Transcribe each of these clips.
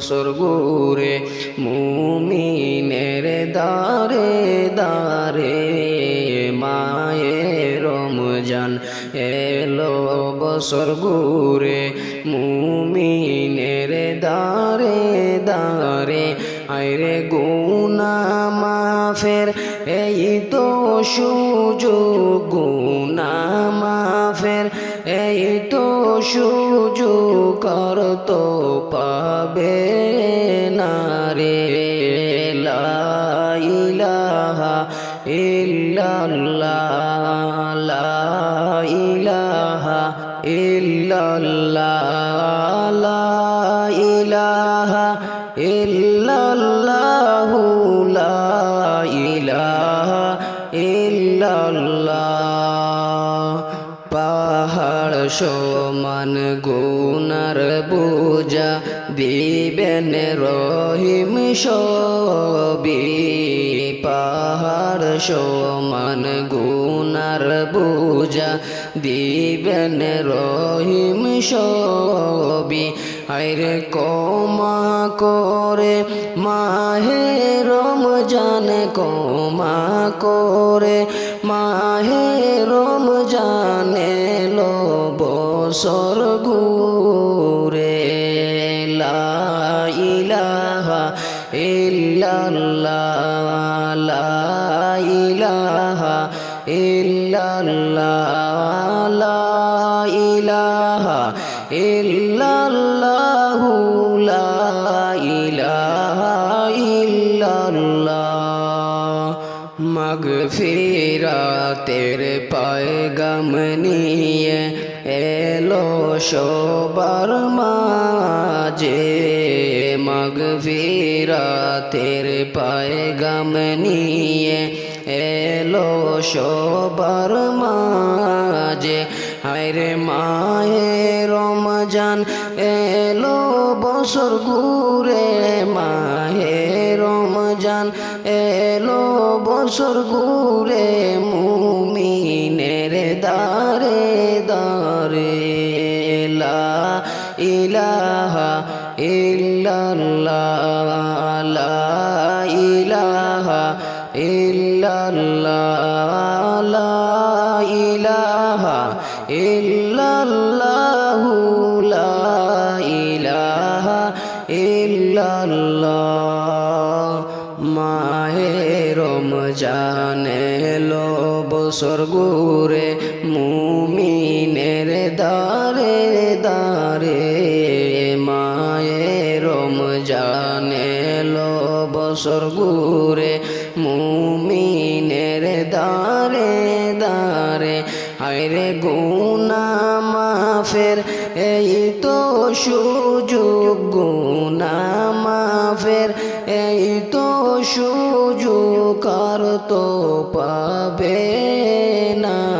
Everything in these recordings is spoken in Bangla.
বছর ঘুরে মুমিনের দারে দারে মায়ে রমজান এলো বছর ঘুরে মুমিনের দারে দারে আইরে গুনা মাফের, এই তো সুযোগ গুনা মাফের, এই তো সুযোগ তো পাবে না রে লা ইলাহা ইল্লাল্লাহ, লা ইলাহা ইল্লাল্লাহ, লা ইলাহা ইল্লাল্লাহ, লা ইলাহা ইল্লাল্লাহ। সমান গুনার বোঝা দিবেন রহিম সবি। পাহাড় সমান গুনার বোঝা দিবেন রহিম সবি। আইরে কমা করে, মাহে রমজান কমা করে, মাহে এলো বছর ঘুরে লা ইলাহা ইল্লাল্লাহ, লা ইলাহা ইল্লাল্লাহ, লা ইলাহা ইল্লাল্লাহ, লা ইলাহা ইল্লাল্লাহ। মগফিরাতের পায়গাম এলো সবার মাঝে মগফিরাতের পায়গাম নিয়ে এলো সবার মাঝে। হায়রে মায়ে রমজান, এলো বছর ঘুরে। মাহে রমজান, এলো বছর ঘুরে। ইল্লাল্লাহ ইলাহা ইল্লাল্লাহ, লা ইলাহা ইল্লাল্লাহ, লা ইলাহা ইল্লাল্লাহ। মাহে রমজান এলো বছর ঘুরে মুমিনের দারে দারে রমজান এলো বছর ঘুরে, মুমিনের দারে দারে হায়রে গুনা মাফের, এই তো সুযোগ গুনা মাফের, এই তো সুযোগ আর তো পাবে না? লা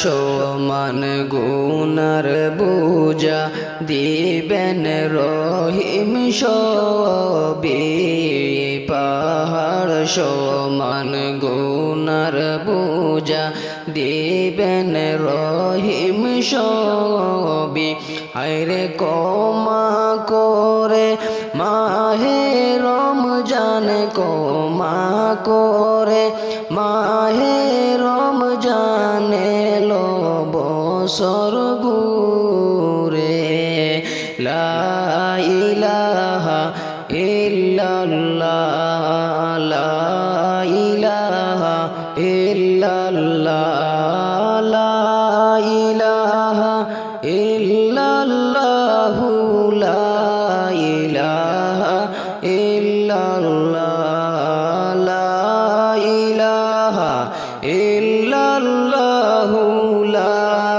সমান গুনার বুঝা দিবেন রহিম সবি। পাহাড় সমান গুনার বুঝা দিবেন রহিম সবি। আইরে কমা করে মাহে রমজান কমা করে মাহে বছর ঘুরে লা ইলাহা ইল্লা ইল্লাল্লাহ, লা ইলাহা ইল্লাল্লাহ, লা ইলাহা ইল্লাল্লাহু, লা ইল্লাল্লাহ, লা ইল্লাল্লাহু, লা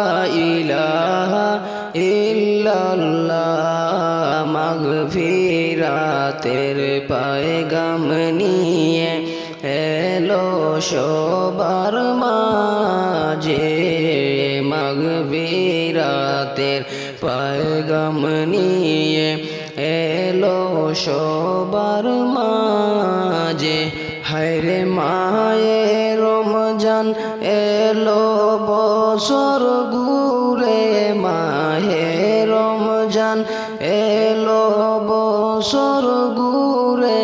ইলাহা ইল্লাল্লাহ, মাগফিরাতের পায়গাম নিয়ে এলো সবার মাঝে, মাগফিরাতের পায়গাম নিয়ে এলো সবার মাঝে। হায়রে মায়ে রমজান এলো বছর ঘুরে মাহে রমজান এলো বছর ঘুরে